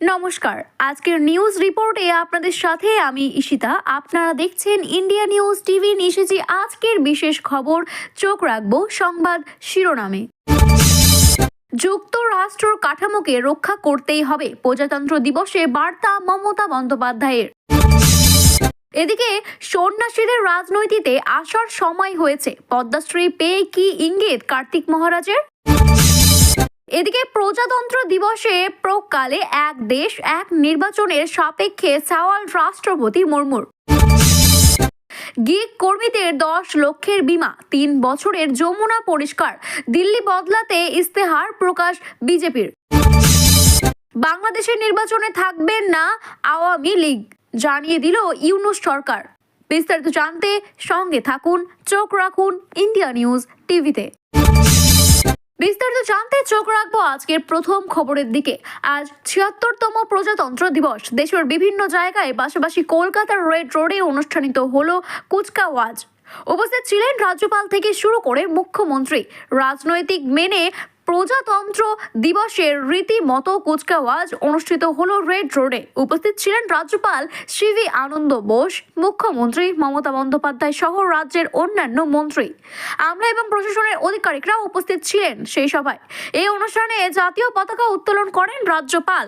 নমস্কার। আজকের নিউজ রিপোর্টে আপনাদের সাথে আমি ঈশিতা। আপনারা দেখছেন ইন্ডিয়া নিউজ টিভি এসেছি আজকের বিশেষ খবর, চোখ রাখব সংবাদ শিরোনামে। যুক্তরাষ্ট্র কাঠামোকে রক্ষা করতেই হবে। প্রজাতন্ত্র দিবসে বার্তা মমতা বন্দ্যোপাধ্যায়ের। এদিকে সন্ন্যাসীদের রাজনৈতিতে আসার সময় হয়েছে। পদ্মাশ্রী পেয়ে কি ইঙ্গিত কার্তিক মহারাজের? এদিকে প্রজাতন্ত্র দিবসে প্রকালে এক দেশ, এক নির্বাচনের সাপেক্ষে সাওয়াল রাষ্ট্রপতি মুর্মুর। গিগ কর্মীদের দশ লক্ষের বিমা, তিন বছরের যমুনা পরিষ্কার, দিল্লি বদলাতে ইস্তেহার প্রকাশ বিজেপির। বাংলাদেশের নির্বাচনে থাকবেন না আওয়ামী লীগ, জানিয়ে দিল ইউনুস সরকার। বিস্তারিত জানতে সঙ্গে থাকুন, চোখ রাখুন ইন্ডিয়া নিউজ টিভিতে। বিস্তারিত জানতে চোখ রাখব আজকের প্রথম খবরের দিকে। আজ ছিয়াত্তরতম প্রজাতন্ত্র দিবস। দেশের বিভিন্ন জায়গায় পাশাপাশি কলকাতার রেড রোডে অনুষ্ঠানিত হলো কুচকাওয়াজ। উপস্থিত ছিলেন রাজ্যপাল থেকে শুরু করে মুখ্যমন্ত্রী। রাজনৈতিক মেনে প্রজাতন্ত্র দিবসের রীতিমতো কুচকাওয়াজ অনুষ্ঠিত হলো রেড রোডে। উপস্থিত ছিলেন রাজ্যপাল শিবি আনন্দ বোস, মুখ্যমন্ত্রী মমতা বন্দ্যোপাধ্যায় সহ রাজ্যের অন্যান্য মন্ত্রী। আমরা এবং প্রশাসনের আধিকারিকরা উপস্থিত ছিলেন সেই সভায়। এই অনুষ্ঠানে জাতীয় পতাকা উত্তোলন করেন রাজ্যপাল।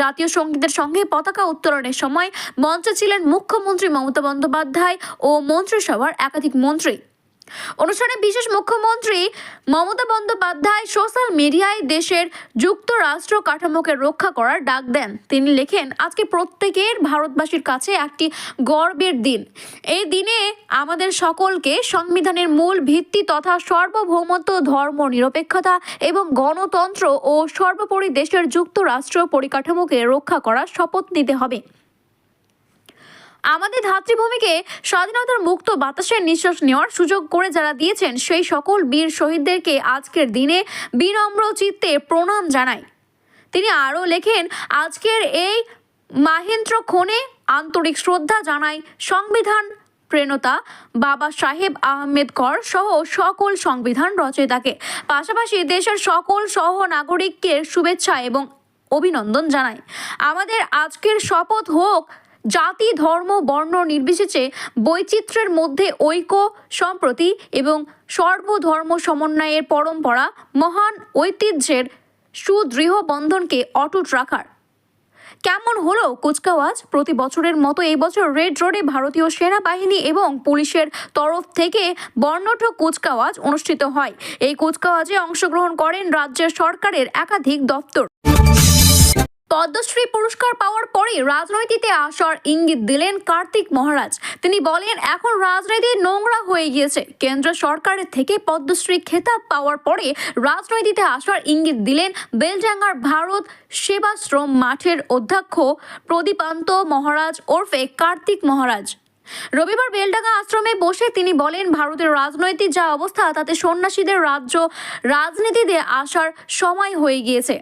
জাতীয় সঙ্গীতের সঙ্গে পতাকা উত্তোলনের সময় মঞ্চে ছিলেন মুখ্যমন্ত্রী মমতা বন্দ্যোপাধ্যায় ও মন্ত্রিসভার একাধিক মন্ত্রী। অনুষ্ঠানে বিশেষ মুখ্যমন্ত্রী মমতা বন্দ্যোপাধ্যায় সোশ্যাল মিডিয়ায় দেশের যুক্তরাষ্ট্র কাঠামোকে রক্ষা করার ডাক দেন। তিনি লেখেন, আজকে প্রত্যেকের ভারতবাসীর কাছে একটি গর্বের দিন। এই দিনে আমাদের সকলকে সংবিধানের মূল ভিত্তি তথা সার্বভৌমত্ব, ধর্ম, নিরপেক্ষতা এবং গণতন্ত্র ও সর্বোপরি দেশের যুক্তরাষ্ট্র পরিকাঠামোকে রক্ষা করার শপথ নিতে হবে। আমাদের ধাত্রীভূমিকে স্বাধীনতার মুক্ত বাতাসের নিঃশ্বাস নেওয়ার সুযোগ করে যারা দিয়েছেন, সেই সকল বীর শহীদদেরকে আজকের দিনে বিনম্র চিত্তে প্রণাম জানাই। তিনি আরও লেখেন, আজকের এই মাহেন্দ্র ক্ষণে আন্তরিক শ্রদ্ধা জানাই সংবিধান প্রেরণতা বাবা সাহেব আহমেদকর সহ সকল সংবিধান রচয়িতাকে। পাশাপাশি দেশের সকল সহ নাগরিককে শুভেচ্ছা এবং অভিনন্দন জানাই। আমাদের আজকের শপথ হোক জাতি, ধর্ম, বর্ণ নির্বিশেষে বৈচিত্র্যের মধ্যে ঐক্য, সম্প্রতি এবং সর্বধর্ম সমন্বয়ের পরম্পরা মহান ঐতিহ্যের সুদৃঢ় বন্ধনকে অটুট রাখার। কেমন হলো কুচকাওয়াজ? প্রতি বছরের মতো এই বছর রেড রোডে ভারতীয় সেনাবাহিনী এবং পুলিশের তরফ থেকে বর্ণঠ কুচকাওয়াজ অনুষ্ঠিত হয়। এই কুচকাওয়াজে অংশগ্রহণ করেন রাজ্যের সরকারের একাধিক দপ্তর। পদ্মশ্রী পুরস্কার পাওয়ার পরে রাজনীতিতে আসার ইঙ্গিত দিলেন কার্তিক মহারাজ। তিনি বলেন, এখন রাজনীতি নোংরা হয়ে গিয়েছে। কেন্দ্র সরকারের থেকে পদ্মশ্রী খেতাব পাওয়ার পরে রাজনীতিতে আসার ইঙ্গিত দিলেন বেলডাঙ্গার ভারত সেবাশ্রম মাঠের অধ্যক্ষ প্রদীপান্ত মহারাজ ওরফে কার্তিক মহারাজ। রবিবার বেলডাঙ্গা আশ্রমে বসে তিনি বলেন, ভারতের রাজনৈতিক যা অবস্থা, তাতে সন্ন্যাসীদের রাজ্য, রাজনীতিতে আসার সময় হয়ে গিয়েছে।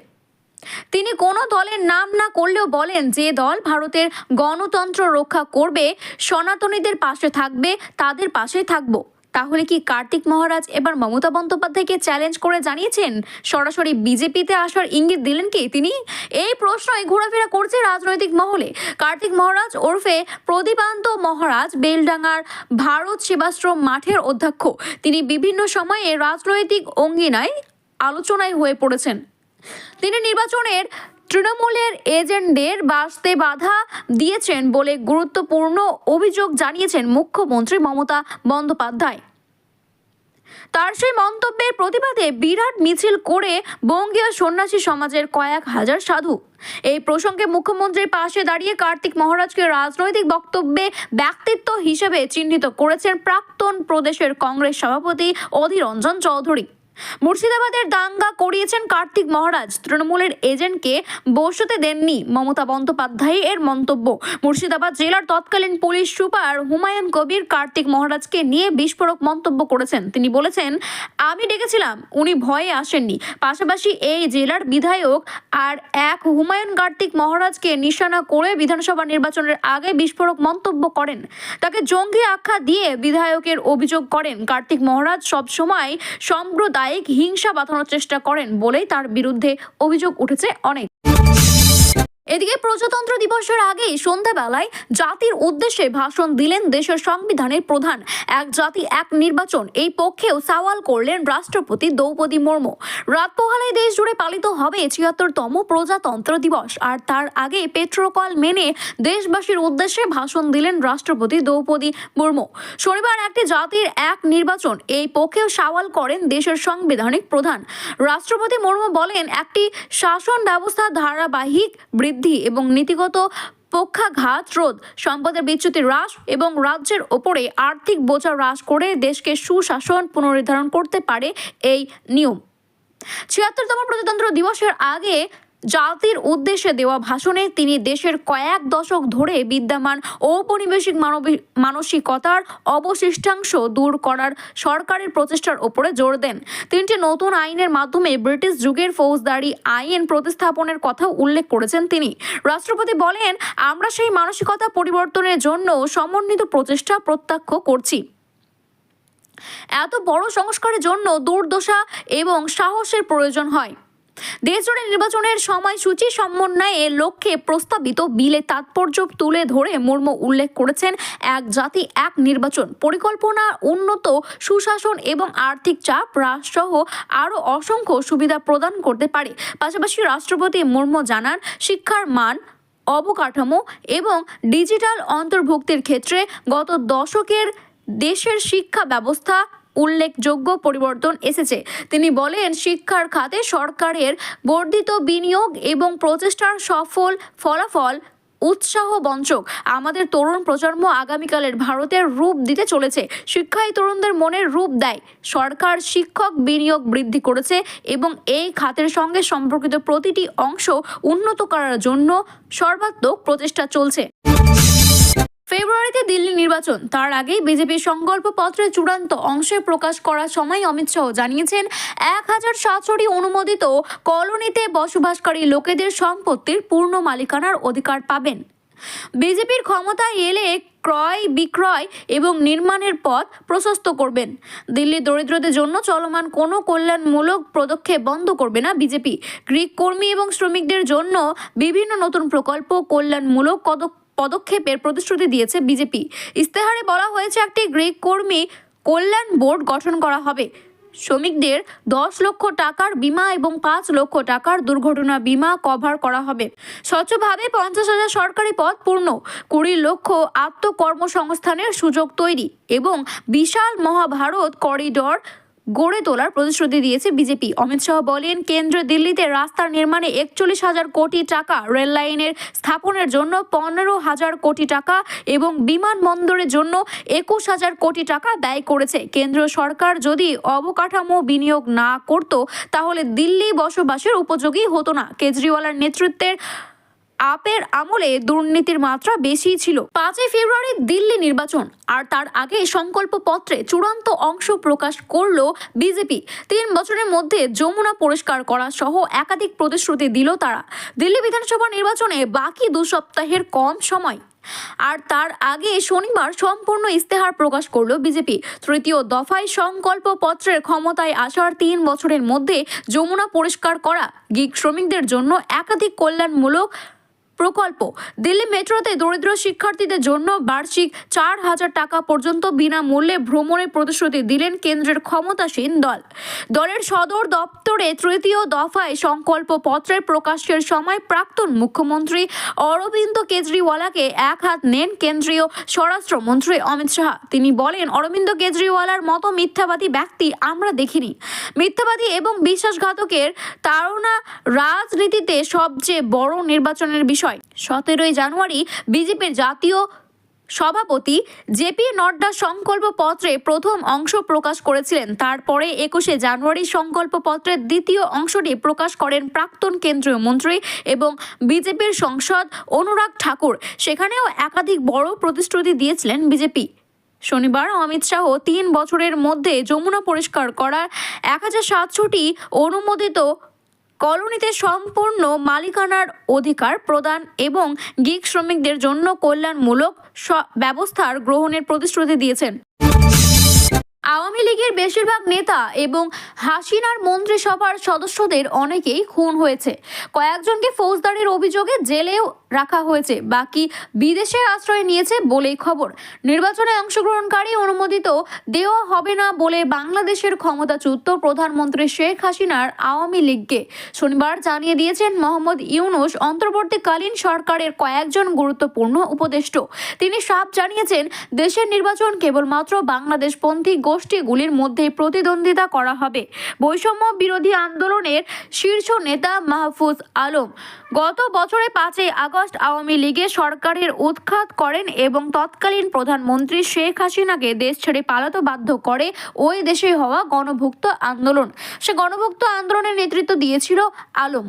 তিনি কোনো দলের নাম না করলেও বলেন যে দল ভারতের গণতন্ত্র রক্ষা করবে, সনাতনীদের পাশে থাকবে, তাদের পাশে থাকব। তাহলে কি কার্তিক মহারাজ এবার মমতা বন্দ্যোপাধ্যায়কে চ্যালেঞ্জ করে জানিয়েছেন? সরাসরি বিজেপিতে আসার ইঙ্গিত দিলেন কি তিনি? এই প্রশ্নই ঘোরাফেরা করছে রাজনৈতিক মহলে। কার্তিক মহারাজ ওরফে প্রদীপান্ত মহারাজ বেলডাঙ্গার ভারত সেবাশ্রম মাঠের অধ্যক্ষ। তিনি বিভিন্ন সময়ে রাজনৈতিক অঙ্গিনায় আলোচনায় হয়ে পড়েছেন। তিনি নির্বাচনের তৃণমূলের এজেন্টদের বাঁচতে বাধা দিয়েছেন বলে গুরুত্বপূর্ণ অভিযোগ জানিয়েছেন মুখ্যমন্ত্রী মমতা বন্দ্যোপাধ্যায়। তার সেই মন্তব্যের প্রতিবাদে বিরাট মিছিল করে বঙ্গীয় সন্ন্যাসী সমাজের কয়েক হাজার সাধু। এই প্রসঙ্গে মুখ্যমন্ত্রীর পাশে দাঁড়িয়ে কার্তিক মহারাজকে রাজনৈতিক বক্তব্যে ব্যক্তিত্ব হিসেবে চিহ্নিত করেছেন প্রাক্তন প্রদেশের কংগ্রেস সভাপতি অধীর রঞ্জন চৌধুরী। মুর্শিদাবাদের দাঙ্গা করিয়েছেন কার্তিক মহারাজ। তৃণমূলের এজেন্টকে বসতে দেননি মমতা বন্দ্যোপাধ্যায় এর মন্তব্য। মুর্শিদাবাদ জেলার তৎকালীন পুলিশ সুপার হুমায়ুন কবির কার্তিক মহারাজকে নিয়ে বিস্ফোরক মন্তব্য করেছেন। তিনি বলেছেন, আমি ডেকেছিলাম, উনি ভয়ে আসেননি। পাশাপাশি এই জেলার বিধায়ক আর এক হুমায়ুন কার্তিক মহারাজকে নিশানা করে বিধানসভা নির্বাচনের আগে বিস্ফোরক মন্তব্য করেন। তাকে জঙ্গি আখ্যা দিয়ে বিধায়কের অভিযোগ করেন। কার্তিক মহারাজ সবসময় সাম্প্রদায়িক হিংসা বাঁধানোর চেষ্টা করেন বলেই তার বিরুদ্ধে অভিযোগ উঠেছে অনেক। এদিকে প্রজাতন্ত্র দিবসের আগে সন্ধ্যাবেলায় জাতির উদ্দেশ্যে ভাষণ দিলেন দেশের সংবিধানের প্রধান। এক জাতি, এক নির্বাচন। এই পক্ষেও সওয়াল করলেন রাষ্ট্রপতি দ্রৌপদী মুর্মু। রাত পোহালায় দেশ জুড়ে পালিত হবে ছিয়াত্তরতম প্রজাতন্ত্র দিবস। আর তার আগে পেট্রোকল মেনে দেশবাসীর উদ্দেশ্যে ভাষণ দিলেন রাষ্ট্রপতি দ্রৌপদী মুর্মু। শনিবার একটি জাতির এক নির্বাচন। এই পক্ষেও সওয়াল করেন দেশের সংবিধানিক প্রধান। রাষ্ট্রপতি মুর্মু বলেন, একটি শাসন ব্যবস্থা ধারাবাহিক বৃদ্ধি এবং নীতিগত পক্ষাঘাত রোধ, সম্পদের বিচ্যুতি হ্রাস এবং রাজ্যের ওপরে আর্থিক বোঝা হ্রাস করে দেশকে সুশাসন পুনর্নির্ধারণ করতে পারে এই নিয়ম। ছিয়াত্তরতম প্রজাতন্ত্র দিবসের আগে জাতির উদ্দেশ্যে দেওয়া ভাষণে তিনি দেশের কয়েক দশক ধরে বিদ্যমান ঔপনিবেশিক মানসিকতার অবশিষ্টাংশ দূর করার সরকারের প্রচেষ্টার ওপরে জোর দেন। তিনটি নতুন আইনের মাধ্যমে ব্রিটিশ যুগের ফৌজদারি আইন প্রতিস্থাপনের কথা উল্লেখ করেছেন তিনি। রাষ্ট্রপতি বলেন, আমরা সেই মানসিকতা পরিবর্তনের জন্য সমন্বিত প্রচেষ্টা প্রত্যক্ষ করছি। এত বড় সংস্কারের জন্য দুর্দশা এবং সাহসের প্রয়োজন হয়। দেশজুড়ে নির্বাচনের সময়সূচি সমন্বয়ে লক্ষ্যে প্রস্তাবিত বিলে তাৎপর্য তুলে ধরে মুর্মু উল্লেখ করেছেন, এক জাতি, এক নির্বাচন পরিকল্পনা, উন্নত সুশাসন এবং আর্থিক চাপ হ্রাস সহ আরও অসংখ্য সুবিধা প্রদান করতে পারে। পাশাপাশি রাষ্ট্রপতি মুর্মু জানান, শিক্ষার মান, অবকাঠামো এবং ডিজিটাল অন্তর্ভুক্তির ক্ষেত্রে গত দশকের দেশের শিক্ষা ব্যবস্থা উল্লেখযোগ্য পরিবর্তন এসেছে। তিনি বলেন, শিক্ষার খাতে সরকারের বর্ধিত বিনিয়োগ এবং প্রচেষ্টার সফল ফলাফল উৎসাহ বঞ্চক। আমাদের তরুণ প্রজন্ম আগামীকালের ভারতের রূপ দিতে চলেছে। শিক্ষাই তরুণদের মনের রূপ দেয়। সরকার শিক্ষক বিনিয়োগ বৃদ্ধি করেছে এবং এই খাতের সঙ্গে সম্পর্কিত প্রতিটি অংশ উন্নত করার জন্য সর্বাত্মক প্রচেষ্টা চলছে। ফেব্রুয়ারিতে দিল্লি নির্বাচন। তার আগেই বিজেপির সংকল্প পত্রের চূড়ান্ত অংশে প্রকাশ করার সময় অমিত শাহ জানিয়েছেন, এক হাজার সাতশোটি অনুমোদিত কলোনিতে বসবাসকারী লোকেদের সম্পত্তির পূর্ণ মালিকানার অধিকার পাবেন। বিজেপির ক্ষমতায় এলে ক্রয়, বিক্রয় এবং নির্মাণের পথ প্রশস্ত করবেন। দিল্লির দরিদ্রদের জন্য চলমান কোনো কল্যাণমূলক পদক্ষেপ বন্ধ করবে না বিজেপি। গ্রিক কর্মী এবং শ্রমিকদের জন্য বিভিন্ন নতুন প্রকল্প কল্যাণমূলক পদক্ষেপ পদক্ষেপের প্রতিশ্রুতি দিয়েছে বিজেপি। ইস্তেহারে বলা হয়েছে, একটি গ্রিক কর্মী কল্যাণ বোর্ড গঠন করা হবে। শ্রমিকদের দশ লক্ষ টাকার বীমা এবং পাঁচ লক্ষ টাকার দুর্ঘটনা বীমা কভার করা হবে। স্বচ্ছভাবে পঞ্চাশ হাজার সরকারি পদ পূর্ণ, কুড়ি লক্ষ আত্মকর্মসংস্থানের সুযোগ তৈরি এবং বিশাল মহাভারত করিডর গড়ে তোলার প্রতিশ্রুতি দিয়েছে বিজেপি। অমিত শাহ বলেন, কেন্দ্র দিল্লিতে রাস্তার নির্মাণে একচল্লিশ হাজার কোটি টাকা, রেল লাইনের স্থাপনের জন্য পনেরো হাজার কোটি টাকা এবং বিমানবন্দরের জন্য একুশ হাজার কোটি টাকা ব্যয় করেছে। কেন্দ্র সরকার যদি অবকাঠামো বিনিয়োগ না করত, তাহলে দিল্লি বসবাসের উপযোগী হতো না। কেজরিওয়ালের নেতৃত্বের আপের আমলে দুর্নীতির মাত্রা বেশি ছিল। পাঁচই ফেব্রুয়ারি দিল্লি নির্বাচন, আর তার আগে সংকল্প পত্রে চূড়ান্ত অংশ প্রকাশ করল বিজেপি। তিন বছরের মধ্যে যমুনা পরিষ্কার করা সহ একাধিক প্রতিশ্রুতি দিল তারা। দিল্লি বিধানসভা নির্বাচনে বাকি দু সপ্তাহের কম সময়। আর তার আগে শনিবার সম্পূর্ণ ইস্তেহার প্রকাশ করল বিজেপি। তৃতীয় দফায় সংকল্প পত্রের ক্ষমতায় আসার তিন বছরের মধ্যে যমুনা পরিষ্কার করা গিগ শ্রমিকদের জন্য একাধিক কল্যাণমূলক প্রকল্প। দিল্লি মেট্রোতে দরিদ্র শিক্ষার্থীদের জন্য বার্ষিক চার হাজার টাকা পর্যন্ত বিনামূল্যে ভ্রমণের প্রতিশ্রুতি দিলেন কেন্দ্রের ক্ষমতাসীন দল। দলের সদর দপ্তরে তৃতীয় দফায় সংকল্প পত্রের প্রকাশের সময় প্রাক্তন মুখ্যমন্ত্রী অরবিন্দ কেজরিওয়ালাকে এক হাত নেন কেন্দ্রীয় স্বরাষ্ট্রমন্ত্রী অমিত শাহ। তিনি বলেন, অরবিন্দ কেজরিওয়ালার মতো মিথ্যাবাদী ব্যক্তি আমরা দেখিনি। মিথ্যাবাদী এবং বিশ্বাসঘাতকের তাড়না রাজনীতিতে সবচেয়ে বড় নির্বাচনের বিষয় সতেরোই জানুয়ারি বিজেপির জাতীয় সভাপতি জেপি নড্ডা সংকল্প পত্রে প্রথম অংশ প্রকাশ করেছিলেন। তারপরে একুশে জানুয়ারি সংকল্প পত্রের দ্বিতীয় অংশটি প্রকাশ করেন প্রাক্তন কেন্দ্রীয় মন্ত্রী এবং বিজেপির সংসদ অনুরাগ ঠাকুর। সেখানেও একাধিক বড় প্রতিশ্রুতি দিয়েছিলেন বিজেপি। শনিবার অমিত শাহ তিন বছরের মধ্যে যমুনা পরিষ্কার করার এক হাজার সাতশোটি অনুমোদিত কলোনিতে সম্পূর্ণ মালিকানার অধিকার প্রদান এবং গিগ শ্রমিকদের জন্য কল্যাণমূলক ব্যবস্থার গ্রহণের প্রতিশ্রুতি দিয়েছেন। আওয়ামী লীগের বেশিরভাগ নেতা এবং হাসিনার মন্ত্রিসভার সদস্যদের অনেকেই খুন হয়েছে। কয়েকজনকে ফৌজদারির অভিযোগে জেলেও রাখা হয়েছে। বাকি বিদেশে আশ্রয় নিয়েছে বলেই খবর। নির্বাচনে অংশগ্রহণকারী অনুমোদিত দেওয়া হবে না বলে বাংলাদেশের ক্ষমতাচ্যুত প্রধানমন্ত্রী শেখ হাসিনার আওয়ামী লীগকে শনিবার জানিয়ে দিয়েছেন মোহাম্মদ ইউনুস অন্তর্বর্তীকালীন সরকারের কয়েকজন গুরুত্বপূর্ণ উপদেষ্ট। তিনি সাফ জানিয়েছেন, দেশের নির্বাচন কেবলমাত্র বাংলাদেশপন্থী গোষ্ঠীগুলির মধ্যে প্রতিদ্বন্দ্বিতা করা হবে। বৈষম্য বিরোধী আন্দোলনের শীর্ষ নেতা মাহফুজ আলম গত বছরে পাঁচই আগস্ট আওয়ামী লীগের সরকারের উৎখাত করেন এবং তৎকালীন প্রধানমন্ত্রী শেখ হাসিনাকে দেশ ছেড়ে পালাতে বাধ্য করে ওই দেশে হওয়া গণভুক্ত আন্দোলন। সে গণভুক্ত আন্দোলনের নেতৃত্ব দিয়েছিল আলম।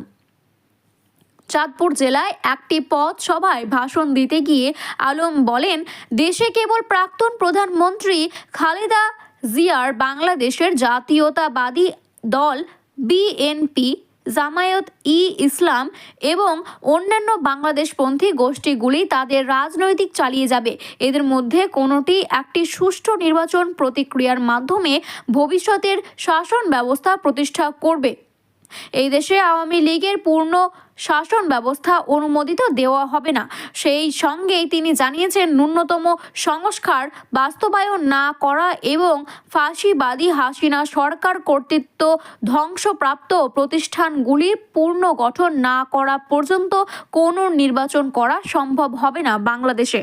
চাঁদপুর জেলায় একটি পথ সভায় ভাষণ দিতে গিয়ে আলম বলেন, দেশে কেবল প্রাক্তন প্রধানমন্ত্রী খালেদা জিয়ার বাংলাদেশের জাতীয়তাবাদী দল বিএনপি জামায়াত ই ইসলাম এবং অন্যান্য বাংলাদেশপন্থী গোষ্ঠীগুলি তাদের রাজনৈতিক চালিয়ে যাবে। এদের মধ্যে কোনোটি একটি সুষ্ঠু নির্বাচন প্রতিক্রিয়ার মাধ্যমে ভবিষ্যতের শাসন ব্যবস্থা প্রতিষ্ঠা করবে। এই দেশে আওয়ামী লীগের পূর্ণ শাসন ব্যবস্থা অনুমোদিত দেওয়া হবে না। সেই সঙ্গেই তিনি জানিয়েছেন, ন্যূনতম সংস্কার বাস্তবায়ন না করা এবং ফাঁসিবাদী হাসিনা সরকার কর্তৃত্ব ধ্বংসপ্রাপ্ত প্রতিষ্ঠানগুলির পূর্ণ গঠন না করা পর্যন্ত কোনো নির্বাচন করা সম্ভব হবে না বাংলাদেশে।